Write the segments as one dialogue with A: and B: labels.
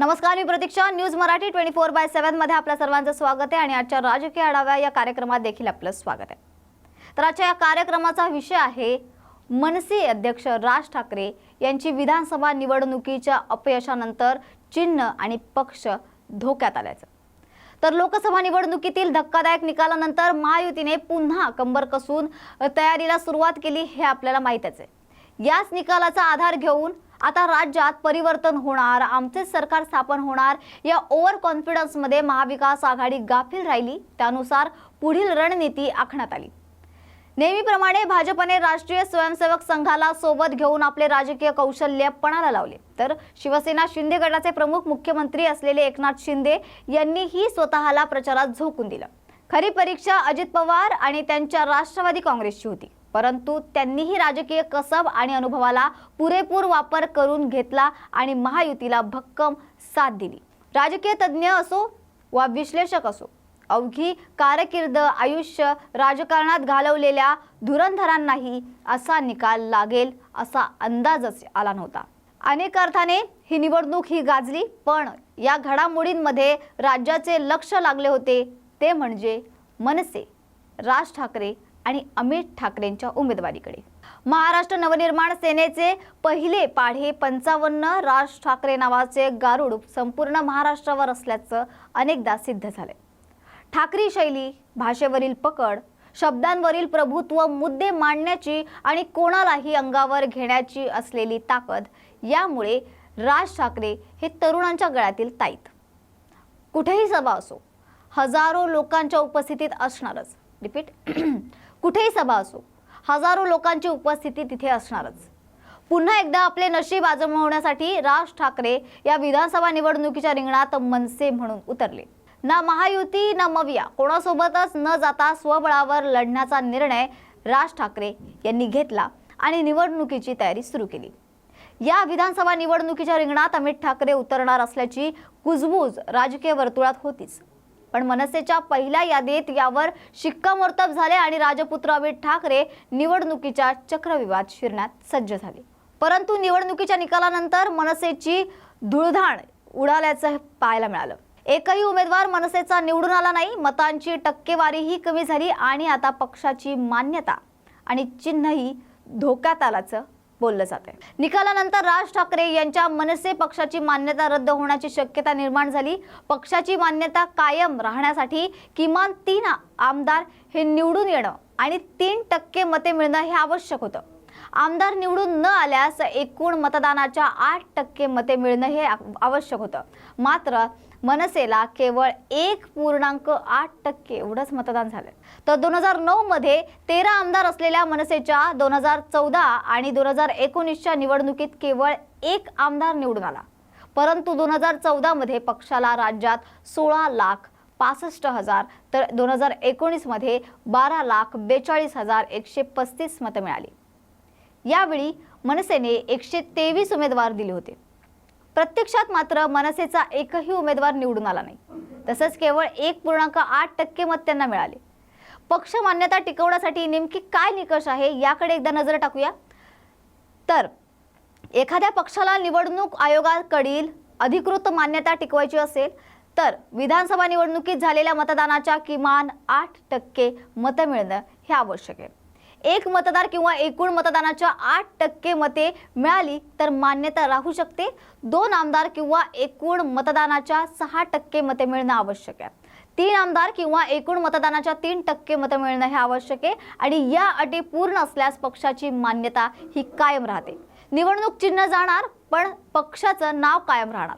A: नमस्कार मी Pratiksha. News Marathi twenty four by सेव्हनमध्ये आपल्या सर्वांचं स्वागत आहे आणि आजच्या राजकीय आढाव्या या कार्यक्रमात देखील आपलं स्वागत आहे. तर आजच्या या कार्यक्रमाचा विषय आहे मनसे अध्यक्ष राज ठाकरे यांची विधानसभा निवडणुकीच्या अपयशानंतर चिन्ह आणि पक्ष धोक्यात आल्याचं. तर लोकसभा निवडणुकीतील धक्कादायक निकालानंतर महायुतीने पुन्हा कंबर कसून तयारीला सुरुवात केली हे आपल्याला माहीतच आहे. याच निकालाचा आधार घेऊन आता राज्यात परिवर्तन होणार आमचे सरकार स्थापन होणार या ओव्हर कॉन्फिडन्समध्ये महाविकास आघाडी गाफील राहिली त्यानुसार पुढील रणनीती आखण्यात आली. नेहमीप्रमाणे भाजपने राष्ट्रीय स्वयंसेवक संघाला सोबत घेऊन आपले राजकीय कौशल्य पणाला लावले. तर शिवसेना शिंदे गटाचे प्रमुख मुख्यमंत्री असलेले एकनाथ शिंदे यांनीही स्वतःला प्रचारात झोकून दिलं. खरी परीक्षा अजित पवार आणि त्यांच्या राष्ट्रवादी काँग्रेसची होती. परंतु त्यांनीही राजकीय कसब आणि अनुभवाला पुरेपूर वापर करून घेतला आणि महायुतीला भक्कम साथ दिली. राजकीय तज्ज्ञ असो वा विश्लेषक असो अवघी कारकीर्द आयुष्य राजकारणात घालवलेल्या धुरंधरांनाही असा निकाल लागेल असा अंदाजच आला नव्हता. अनेक अर्थाने ही निवडणूक ही गाजली पण या घडामोडींमध्ये राज्याचे लक्ष लागले होते ते म्हणजे मनसे. राज ठाकरे आणि अमित ठाकरेंच्या उमेदवारीकडे. महाराष्ट्र नवनिर्माण सेनेचे पहिले पाढे पंचावन्न राज ठाकरे नावाचे गारुड संपूर्ण महाराष्ट्रावर असल्याचं अनेकदा सिद्ध झाले ठाकरी शैली भाषेवरील पकड शब्दांवरील प्रभुत्व मुद्दे मांडण्याची आणि कोणालाही अंगावर घेण्याची असलेली ताकद यामुळे राज ठाकरे हे तरुणांच्या गळ्यातील ताईत. कुठेही सभा असो हजारो लोकांच्या उपस्थितीत असणारच. रिपीट. कुठेही सभा असो हजारो लोकांची उपस्थिती तिथे असणारच. पुन्हा एकदा आपले नशीब आजमावण्यासाठी राज ठाकरे या विधानसभा निवडणुकीच्या रिंगणात मनसे म्हणून उतरले. ना महायुती ना मविया कोणासोबतच न जाता स्वबळावर लढण्याचा निर्णय राज ठाकरे यांनी घेतला आणि निवडणुकीची तयारी सुरू केली. या विधानसभा निवडणुकीच्या रिंगणात अमित ठाकरे उतरणार असल्याची कुजबूज राजकीय वर्तुळात होतीच. पण मनसेच्या पहिल्या यादीत यावर शिक्कामोर्तब झाले आणि राजपुत्र अमित ठाकरे निवडणुकीच्या चक्रव्यूहात शिरण्यात सज्ज झाले. परंतु निवडणुकीच्या निकालानंतर मनसेची धुळधाण उडाल्याचं पाहायला मिळालं. एकही उमेदवार मनसेचा निवडून आला नाही मतांची टक्केवारीही कमी झाली आणि आता पक्षाची मान्यता आणि चिन्हही धोक्यात आल्याचं बोललं जात आहे. निकालानंतर राज ठाकरे यांच्या मनसे पक्षाची मान्यता रद्द होण्याची शक्यता निर्माण झाली. पक्षाची मान्यता कायम राहण्यासाठी किमान तीन आमदार हे निवडून येणं आणि तीन टक्के मते मिळणं हे आवश्यक होतं. आमदार निवडून न आल्यास एकूण मतदानाच्या आठ टक्के मते मिळणं हे आवश्यक होतं. मात्र मनसेला केवळ एक पूर्णांक आठ टक्के एवढंच मतदान झालं. तर दोन हजार नऊमध्ये तेरा आमदार असलेल्या मनसेच्या दोन हजार चौदा आणि दोन हजार एकोणीसच्या निवडणुकीत केवळ एक आमदार निवडून आला. परंतु दोन हजार चौदामध्ये पक्षाला राज्यात सोळा लाख पासष्ट हजार तर दोन हजार एकोणीसमध्ये बारा लाख बेचाळीस हजार एकशे पस्तीस मतं मिळाली. यावेळी मनसेने एकशे तेवीस उमेदवार दिले होते. प्रत्यक्षात मात्र मनसेचा एकही उमेदवार निवडून आला नाही. तसंच केवळ एक पूर्णांक आठ टक्के मत त्यांना मिळाले. पक्ष मान्यता टिकवण्यासाठी नेमकी काय निकष आहे याकडे एकदा नजर टाकूया. तर एखाद्या पक्षाला निवडणूक आयोगाकडील अधिकृत मान्यता टिकवायची असेल तर विधानसभा निवडणुकीत झालेल्या मतदानाच्या किमान आठ टक्के मतं मिळणं हे आवश्यक आहे. एक मतदार किंवा एकूण मतदानाच्या आठ टक्के मते मिळाली तर मान्यता राहू शकते. दोन आमदार किंवा एकूण मतदानाच्या सहा टक्के मते मिळणं आवश्यक आहे. तीन आमदार किंवा एकूण मतदानाच्या तीन टक्के मतं मिळणं हे आवश्यक आहे आणि या अटी पूर्ण असल्यास पक्षाची मान्यता ही कायम राहते. निवडणूक चिन्ह जाणार पण पक्षाचं नाव कायम राहणार.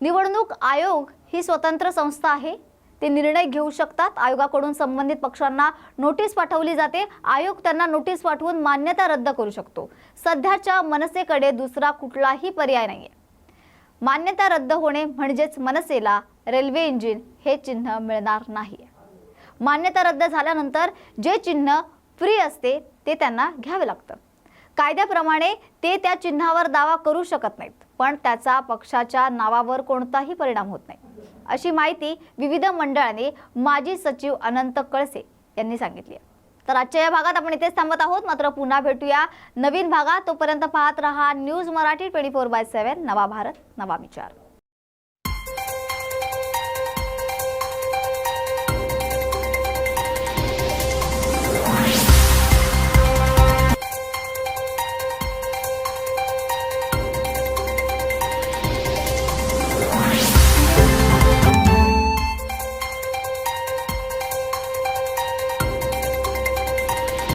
A: निवडणूक आयोग ही स्वतंत्र संस्था आहे. ते निर्णय घेऊ शकतात. आयोगाकडून संबंधित पक्षांना नोटीस पाठवली जाते. आयोग त्यांना नोटीस पाठवून मान्यता रद्द करू शकतो. सध्याच्या मनसेकडे दुसरा कुठलाही पर्याय नाहीये. मान्यता रद्द होणे म्हणजेच मनसेला रेल्वे इंजिन हे चिन्ह मिळणार नाही मान्यता रद्द झाल्यानंतर जे चिन्ह फ्री असते ते त्यांना घ्यावे लागतं. कायद्याप्रमाणे ते त्या चिन्हावर दावा करू शकत नाहीत पण त्याचा पक्षाच्या नावावर कोणताही परिणाम होत नाही. अशी माहिती विविध मंडळाने माजी सचिव अनंत कळसे यांनी सांगितली आहे. तर आजच्या या भागात आपण इथेच थांबत आहोत. मात्र पुन्हा भेटूया नवीन भागात. तोपर्यंत पाहत रहा news Marathi twenty four by seven. नवा भारत नवा विचार.